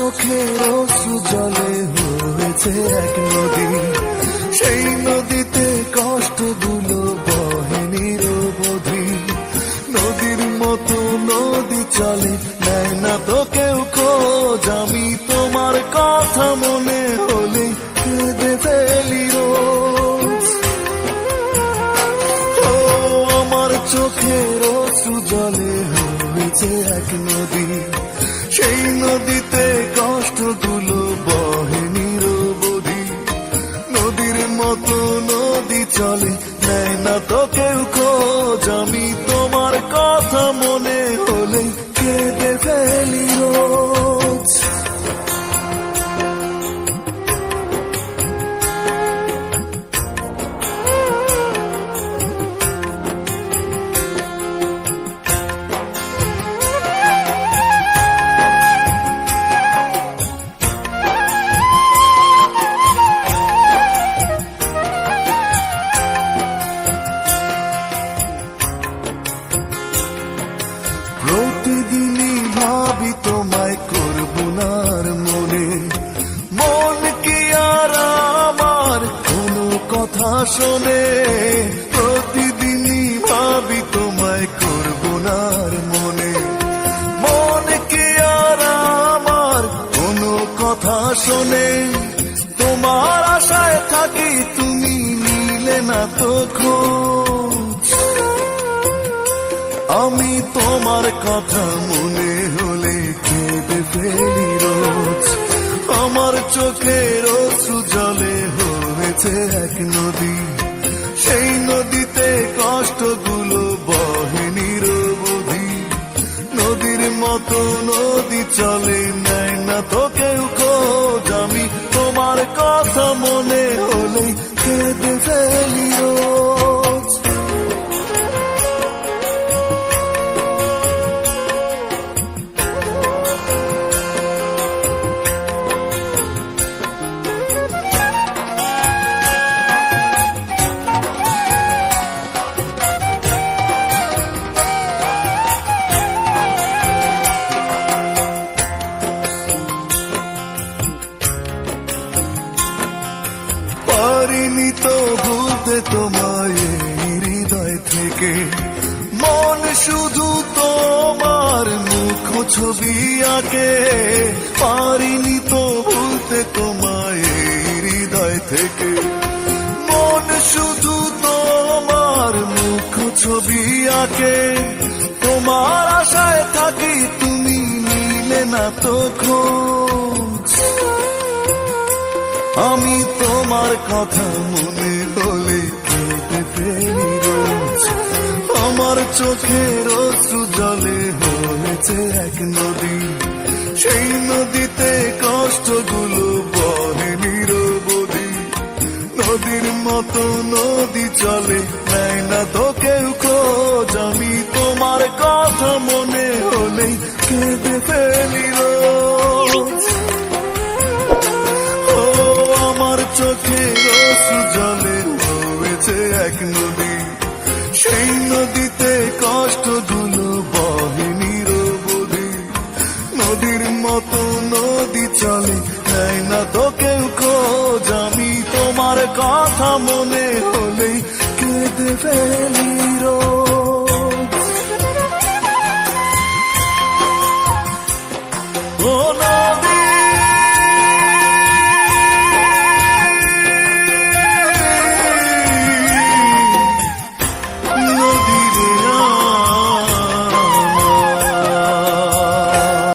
চোখের অশ্রু জলে হয়েছে এক নদী। সেই নদীতে কষ্টগুলো বহে নিরবধি। নদীর মতো নদী চলে, নেয় না তো কেউ খোঁজ। আমি তোমার কথা মনে হলে ও, আমার চোখের অশ্রু জলে হয়েছে এক নদী। সেই নদীতে কষ্টগুলো মন কি আর আমার? কোনো কথা শোনে। প্রতিদিনই ভাবি তোমায় করব নার মনে। মন কি আর আমার? কোনো কথা শোনে। তোমার আশায় থাকি তুমি নিলে না তো আমি তোমার কথা মনে হলে কেঁদে চোখের অশ্রু জলে হয়েছে এক নদী। থেকে। মন শুধু তোমার মুখ ছবি আঁকে। পারিনি তো ভুলতে তোমায় হৃদয় থেকে। মন শুধু তোমার মুখ ছবি আঁকে। তোমার আশায় থাকি তুমি নিলে না তো খোঁজ। আমি তোমার কথা মনে হলে আমার চোখের জলে হয়েছে এক নদী। সেই নদীতে কষ্টগুলো বহে নিরবধি। নদীর মতো নদী চলে, নেয় না তো আমার চোখে হয়েছে এক নদী। সেই নদীতে বহে নিরবধি নদীর মতো নদী চলে, নেয় না তো কেউ তোমার কথা মনে হলেই কেঁদে ফেলি